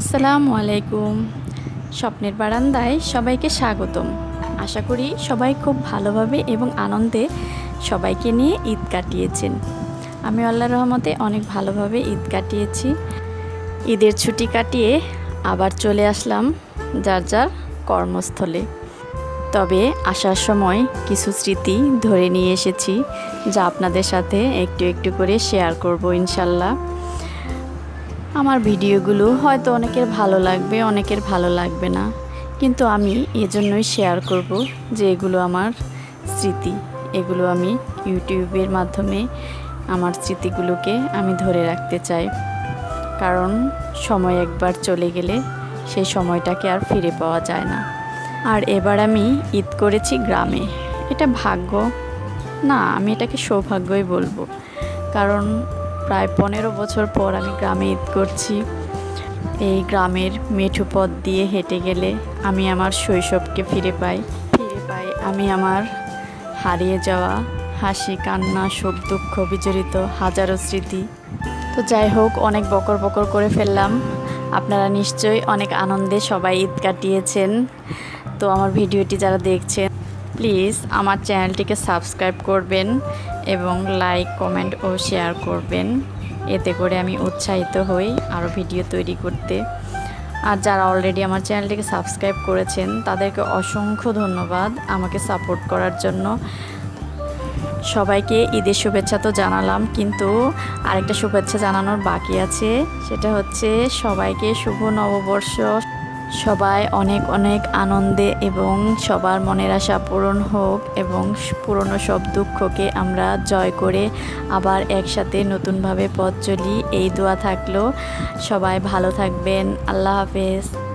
আসসালামু আলাইকুম। স্বপ্নের বারান্দায় সবাইকে স্বাগতম। আশা করি সবাই খুব ভালোভাবে এবং আনন্দে সবাইকে নিয়ে ঈদ কাটিয়েছেন। আমি আল্লাহ রহমতে অনেক ভালোভাবে ঈদ কাটিয়েছি। ঈদের ছুটি কাটিয়ে আবার চলে আসলাম যার যার কর্মস্থলে। তবে আসার সময় কিছু স্মৃতি ধরে নিয়ে এসেছি যা আপনাদের সাথে একটু একটু করে শেয়ার করব ইনশাল্লাহ। আমার ভিডিওগুলো হয়তো অনেকের ভালো লাগবে, অনেকের ভালো লাগবে না। কিন্তু আমি এজন্যই শেয়ার করব যে এগুলো আমার স্মৃতি। এগুলো আমি ইউটিউবের মাধ্যমে আমার স্মৃতিগুলোকে আমি ধরে রাখতে চাই। কারণ সময় একবার চলে গেলে সেই সময়টাকে আর ফিরে পাওয়া যায় না। আর এবার আমি ঈদ করেছি গ্রামে। এটা ভাগ্য। না, আমি এটাকে সৌভাগ্যই বলব। কারণ প্রায় পনেরো বছর পর আমি গ্রামে ঈদ করছি। এই গ্রামের মেঠো পথ দিয়ে হেঁটে গেলে আমি আমার শৈশবকে ফিরে পাই। ফিরে পাই আমি আমার হারিয়ে যাওয়া হাসি, কান্না, শোক, দুঃখ বিজড়িত হাজারো স্মৃতি। তো যাই হোক, অনেক বকর বকর করে ফেললাম। আপনারা নিশ্চয়ই অনেক আনন্দে সবাই ঈদ কাটিয়েছেন। তো আমার ভিডিওটি যারা দেখছেন প্লিজ আমার চ্যানেলটিকে সাবস্ক্রাইব করবেন এবং লাইক, কমেন্ট ও শেয়ার করবেন। এতে করে আমি উৎসাহিত হই আরও ভিডিও তৈরি করতে। আর যারা অলরেডি আমার চ্যানেলটিকে সাবস্ক্রাইব করেছেন, তাদেরকে অসংখ্য ধন্যবাদ আমাকে সাপোর্ট করার জন্য। সবাইকে ঈদের শুভেচ্ছা তো জানালাম, কিন্তু আরেকটা শুভেচ্ছা জানানোর বাকি আছে। সেটা হচ্ছে সবাইকে শুভ নববর্ষ। সবাই অনেক অনেক আনন্দে এবং সবার মনের আশা পূরণ হোক এবং পুরনো সব দুঃখকে আমরা জয় করে আবার একসাথে নতুনভাবে পথ চলি। এই দোয়া থাকল। সবাই ভালো থাকবেন। আল্লাহ হাফেজ।